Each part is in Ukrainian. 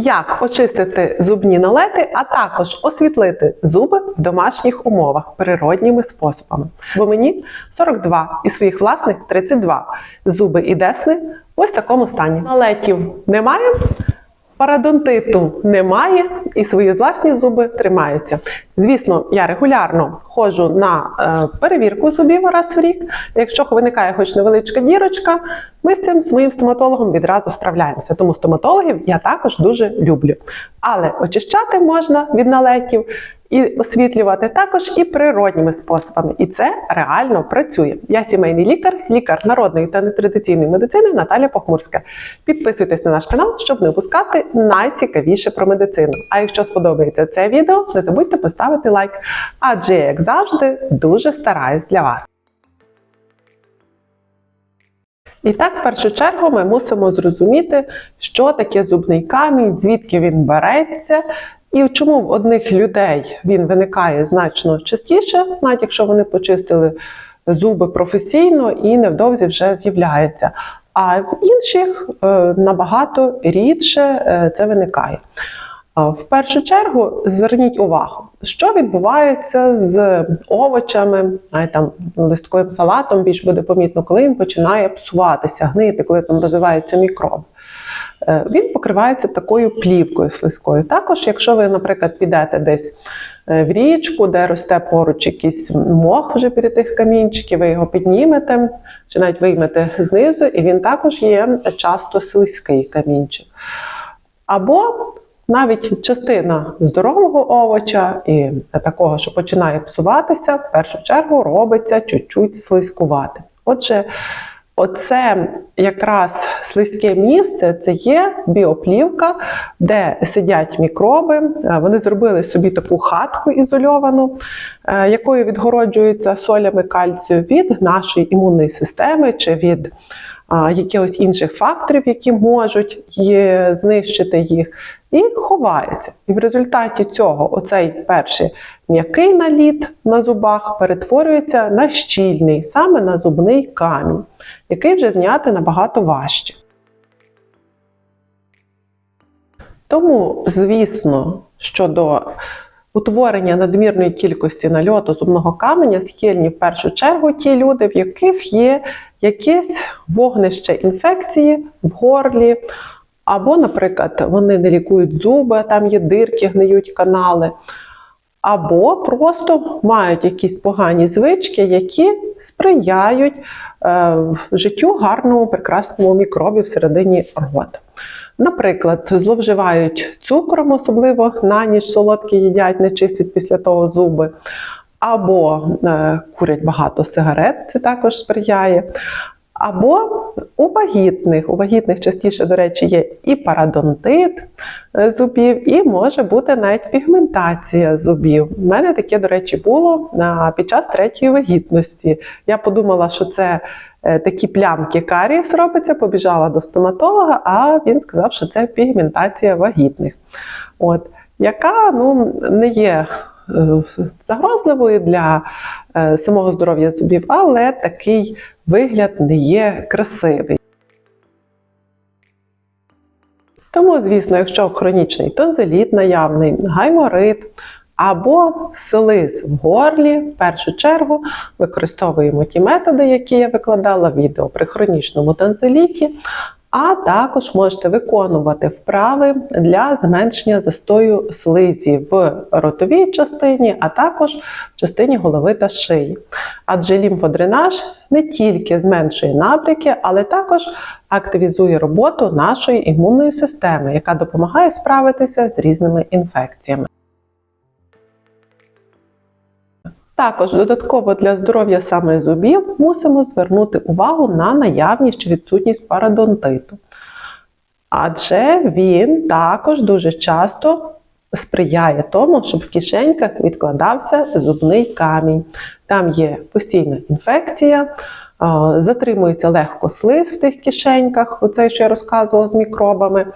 Як очистити зубні налети, а також освітлити зуби в домашніх умовах природніми способами. Бо мені 42 і своїх власних 32 зуби і десни в ось такому стані. Налетів немає, парадонтиту немає, і свої власні зуби тримаються. Звісно, я регулярно ходжу на е, перевірку зубів раз в рік. Якщо виникає хоч невеличка дірочка, ми з цим своїм стоматологом відразу справляємося. Тому стоматологів я також дуже люблю. Але очищати можна від налетів і освітлювати також і природніми способами. І це реально працює. Я сімейний лікар, лікар народної та нетрадиційної медицини Наталя Похмурська. Підписуйтесь на наш канал, щоб не опускати найцікавіше про медицину. А якщо сподобається це відео, не забудьте поставити лайк, адже я, як завжди, дуже стараюсь для вас. І так, в першу чергу, ми мусимо зрозуміти, що таке зубний камінь, звідки він береться, і чому в одних людей він виникає значно частіше, навіть якщо вони почистили зуби професійно і невдовзі вже з'являється. А в інших е, набагато рідше е, це виникає. В першу чергу зверніть увагу, що відбувається з овочами, там листковим салатом більш буде помітно, коли він починає псуватися, гнити, коли там розвивається мікроб. Е, він покривається такою плівкою слизькою. Також, якщо ви, наприклад, підете десь е, в річку, де росте поруч якийсь мох вже біля тих камінчиків, ви його піднімете, чи навіть виймете знизу, і він також є часто слизький камінчик. Або навіть частина здорового овоча і такого, що починає псуватися, в першу чергу робиться чуть-чуть слизькувати. Отже, Оце якраз слизьке місце це є біоплівка, де сидять мікроби. Е, вони зробили собі таку хатку ізольовану, е, якою відгороджуються солями кальцію від нашої імунної системи чи від якихось інших факторів, які можуть знищити їх, і ховаються. І в результаті цього оцей перший м'який наліт на зубах перетворюється на щільний, саме на зубний камінь, який вже зняти набагато важче. Тому, звісно, щодо утворення надмірної кількості нальоту зубного каменя схильні в першу чергу ті люди, в яких є якесь вогнище інфекції в горлі, або, наприклад, вони не лікують зуби, там є дирки, гниють канали. Або просто мають якісь погані звички, які сприяють е, життю гарному, прекрасному мікробі всередині рота. Наприклад, зловживають цукром, особливо на ніч солодкі їдять, не чистять після того зуби, або е, курять багато сигарет, це також сприяє. Або у вагітних. У вагітних частіше, до речі, є і парадонтит е, зубів, і може бути навіть пігментація зубів. У мене таке, до речі, було під час третьої вагітності. Я подумала, що це такі плямки карієс робиться, побіжала до стоматолога, а він сказав, що це пігментація вагітних. От, Яка ну, не є Е, загрозливою для е, самого здоров'я зубів, але такий вигляд не є красивий. Тому, звісно, якщо хронічний тонзиліт наявний, гайморит або силис в горлі, в першу чергу використовуємо ті методи, які я викладала в відео при хронічному тонзиліті, а також можете виконувати вправи для зменшення застою слизі в ротовій частині, а також в частині голови та шиї. Адже лімфодренаж не тільки зменшує набряки, але також активізує роботу нашої імунної системи, яка допомагає справитися з різними інфекціями. Також додатково для здоров'я саме зубів мусимо звернути увагу на наявність чи відсутність парадонтиту. Адже він також дуже часто сприяє тому, щоб в кишеньках відкладався зубний камінь. Там є постійна інфекція, затримується легко слиз в тих кишеньках, оце, що я розказувала з мікробами.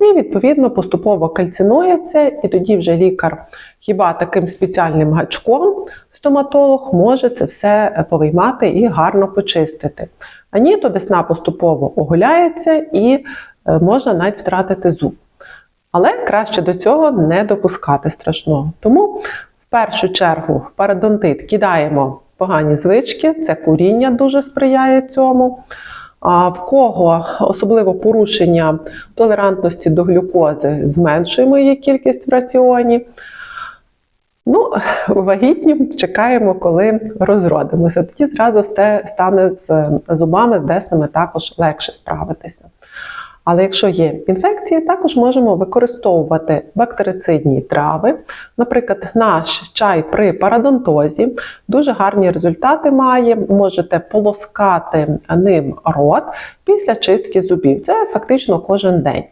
І, відповідно, поступово кальцинується, і тоді вже лікар хіба таким спеціальним гачком стоматолог може це все повиймати і гарно почистити. А ні, то десна поступово оголяється і е, можна навіть втратити зуб. Але краще до цього не допускати страшного. Тому в першу чергу в парадонтит кидаємо погані звички, це куріння дуже сприяє цьому. А в кого особливо порушення толерантності до глюкози, зменшуємо її кількість в раціоні. Ну, вагітні чекаємо, коли розродимося. Тоді зразу стане з зубами, з деснами також легше справитися. Але якщо є інфекції, також можемо використовувати бактерицидні трави. Наприклад, наш чай при парадонтозі дуже гарні результати має. Можете полоскати ним рот після чистки зубів. Це фактично кожен день.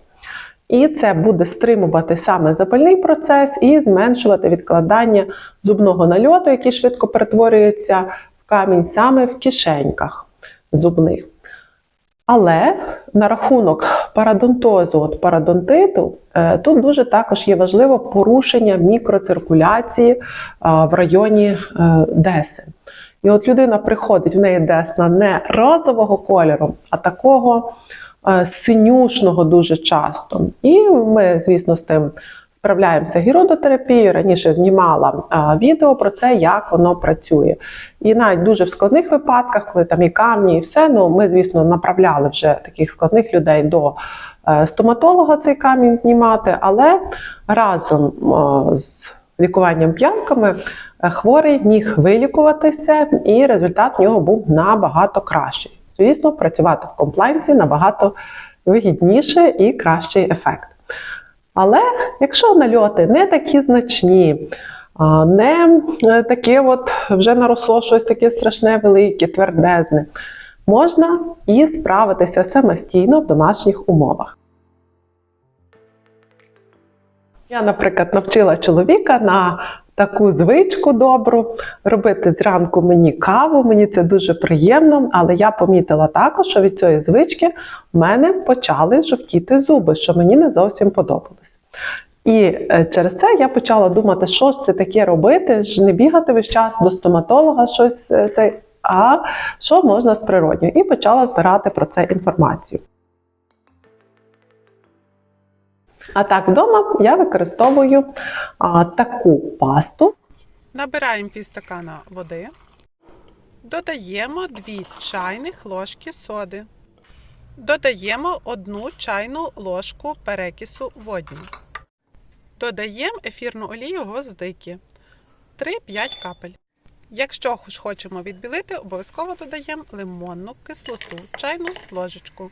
І це буде стримувати саме запальний процес і зменшувати відкладання зубного нальоту, який швидко перетворюється в камінь саме в кишеньках зубних. Але на рахунок парадонтозу, от парадонтиту, е, тут дуже також є важливо порушення мікроциркуляції е, в районі е, деси. І от людина приходить, в неї десна не розового кольору, а такого синюшного дуже часто. І ми, звісно, з тим справляємося гіродотерапією. Раніше знімала е, відео про це, як воно працює. І навіть дуже в складних випадках, коли там і камні, і все, ну ми, звісно, направляли вже таких складних людей до е, стоматолога цей камінь знімати, але разом е, з лікуванням п'янками е, хворий міг вилікуватися, і результат в нього був набагато кращий. Звісно, працювати в комплайнсі набагато вигідніше і кращий ефект. Але якщо нальоти не такі значні, не е, таке от вже наросло щось таке страшне, велике, твердезне, можна і справитися самостійно в домашніх умовах. Я, наприклад, навчила чоловіка на таку звичку добру робити зранку мені каву. Мені це дуже приємно, але я помітила також, що від цієї звички в мене почали жовтіти зуби, що мені не зовсім подобалось. І е, через це я почала думати, що ж це таке робити, ж не бігати весь час до стоматолога, щось е, це, а що можна з природньою. І почала збирати про це інформацію. А так, вдома я використовую а, таку пасту. Набираємо півстакана води, додаємо 2 чайних ложки соди, додаємо 1 чайну ложку перекису водню, додаємо ефірну олію гвоздики 3-5 капель. Якщо ж хочемо відбілити, обов'язково додаємо лимонну кислоту, чайну ложечку.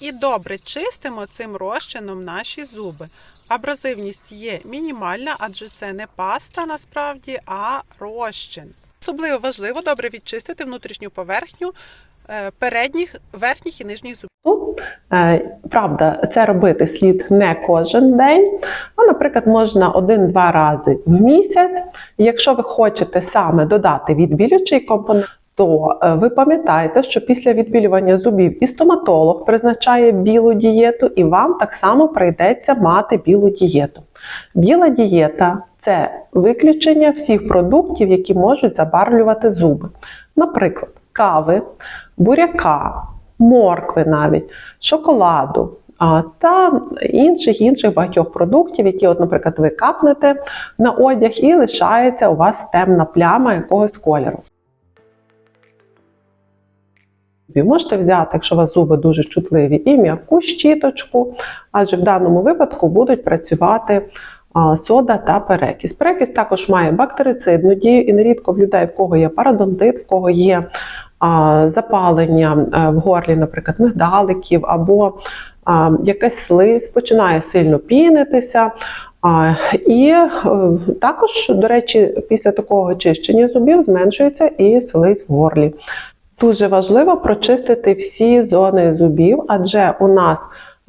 І добре чистимо цим розчином наші зуби. Абразивність є мінімальна, адже це не паста насправді, а розчин. Особливо важливо добре відчистити внутрішню поверхню е, передніх, верхніх і нижніх зубів. Е, правда, це робити слід не кожен день, а, наприклад, можна один-два рази в місяць. Якщо ви хочете саме додати відбілюючий компонент, то е, ви пам'ятаєте, що після відбілювання зубів і стоматолог призначає білу дієту, і вам так само прийдеться мати білу дієту. Біла дієта це виключення всіх продуктів, які можуть забарвлювати зуби. Наприклад, кави, буряка, моркви навіть, шоколаду. Та інших інших багатьох продуктів, які, от, наприклад, ви капнете на одяг і лишається у вас темна пляма якогось кольору. Можете взяти, якщо у вас зуби дуже чутливі, і м'яку щіточку, адже в даному випадку будуть працювати сода та перекис. Перекис також має бактерицидну дію, і нерідко в людей, в кого є парадонтит, в кого є запалення в горлі, наприклад, мигдаликів або якась слизь, починає сильно пінитися. А, і е, також, до речі, після такого очищення зубів зменшується і слизь в горлі. Дуже важливо прочистити всі зони зубів, адже у нас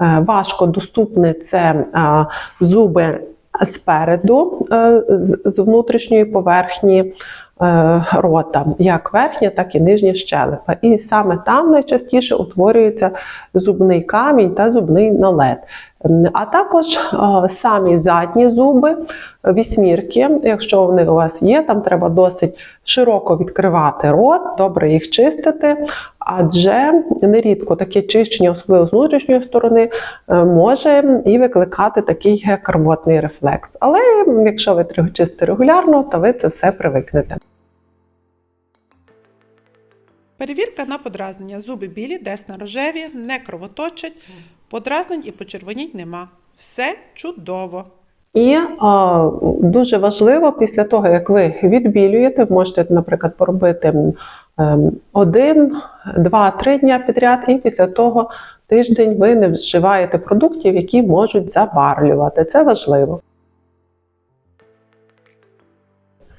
е, важко доступне це е, зуби спереду, е, з- внутрішньої поверхні рота, як верхня, так і нижня щелепа. І саме там найчастіше утворюється зубний камінь та зубний налет. А також самі задні зуби, вісьмірки, якщо вони у вас є, там треба досить широко відкривати рот, добре їх чистити, адже нерідко таке чищення, особливо з внутрішньої сторони, е, може і викликати такий карботний рефлекс. Але якщо ви чистите регулярно, то ви це все привикнете. Перевірка на подразнення. Зуби білі, десна рожеві, не кровоточать, подразнень і почервоніть нема. Все чудово. І а, дуже важливо після того, як ви відбілюєте, можете, наприклад, поробити ем, один, два, три дня підряд, і після того тиждень ви не вживаєте продуктів, які можуть забарлювати. Це важливо.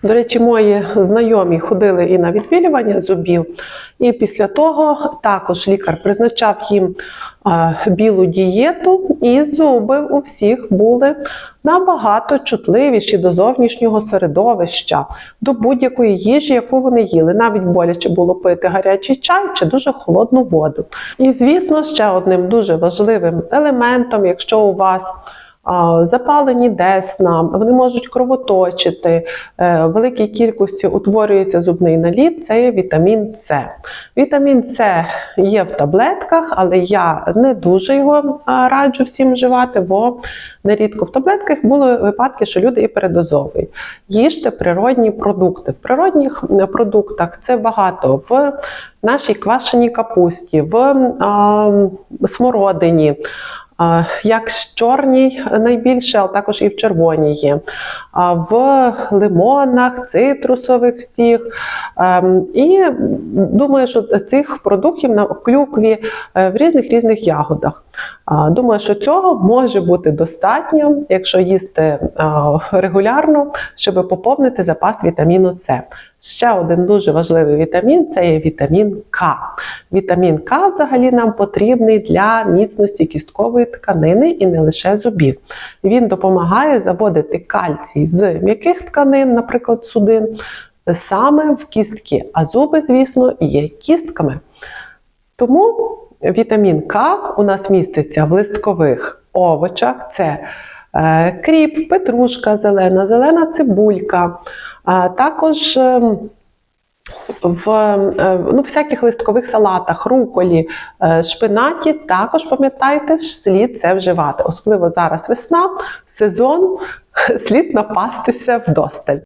До речі, мої знайомі ходили і на відбілювання зубів, і після того також лікар призначав їм білу дієту, і зуби у всіх були набагато чутливіші до зовнішнього середовища, до будь-якої їжі, яку вони їли. Навіть боляче було пити гарячий чай чи дуже холодну воду. І звісно, ще одним дуже важливим елементом, якщо у вас Запалені десна, вони можуть кровоточити, е, в великій кількості утворюється зубний наліт, це є вітамін С. Вітамін С є в таблетках, але я не дуже його раджу всім вживати, бо нерідко в таблетках були випадки, що люди і передозовують. Їжте природні продукти. В природних продуктах це багато в нашій квашеній капусті, в а, смородині. Як в чорній найбільше, але також і в червоній є. В лимонах, цитрусових всіх. Ем, І думаю, що цих продуктів на клюкві е, в різних різних ягодах. Думаю, що цього може бути достатньо, якщо їсти регулярно, щоб поповнити запас вітаміну С. Ще один дуже важливий вітамін це є вітамін К. Вітамін К взагалі нам потрібний для міцності кісткової тканини і не лише зубів. Він допомагає заводити кальцій з м'яких тканин, наприклад, судин, саме в кістки. А зуби, звісно, є кістками. Тому вітамін К у нас міститься в листкових овочах: це е, кріп, петрушка зелена, зелена цибулька, також ем, в е, ну, всяких листкових салатах, руколі, е, шпинаті. Також пам'ятайте, слід це вживати. Особливо зараз весна, сезон, слід напастися вдосталь.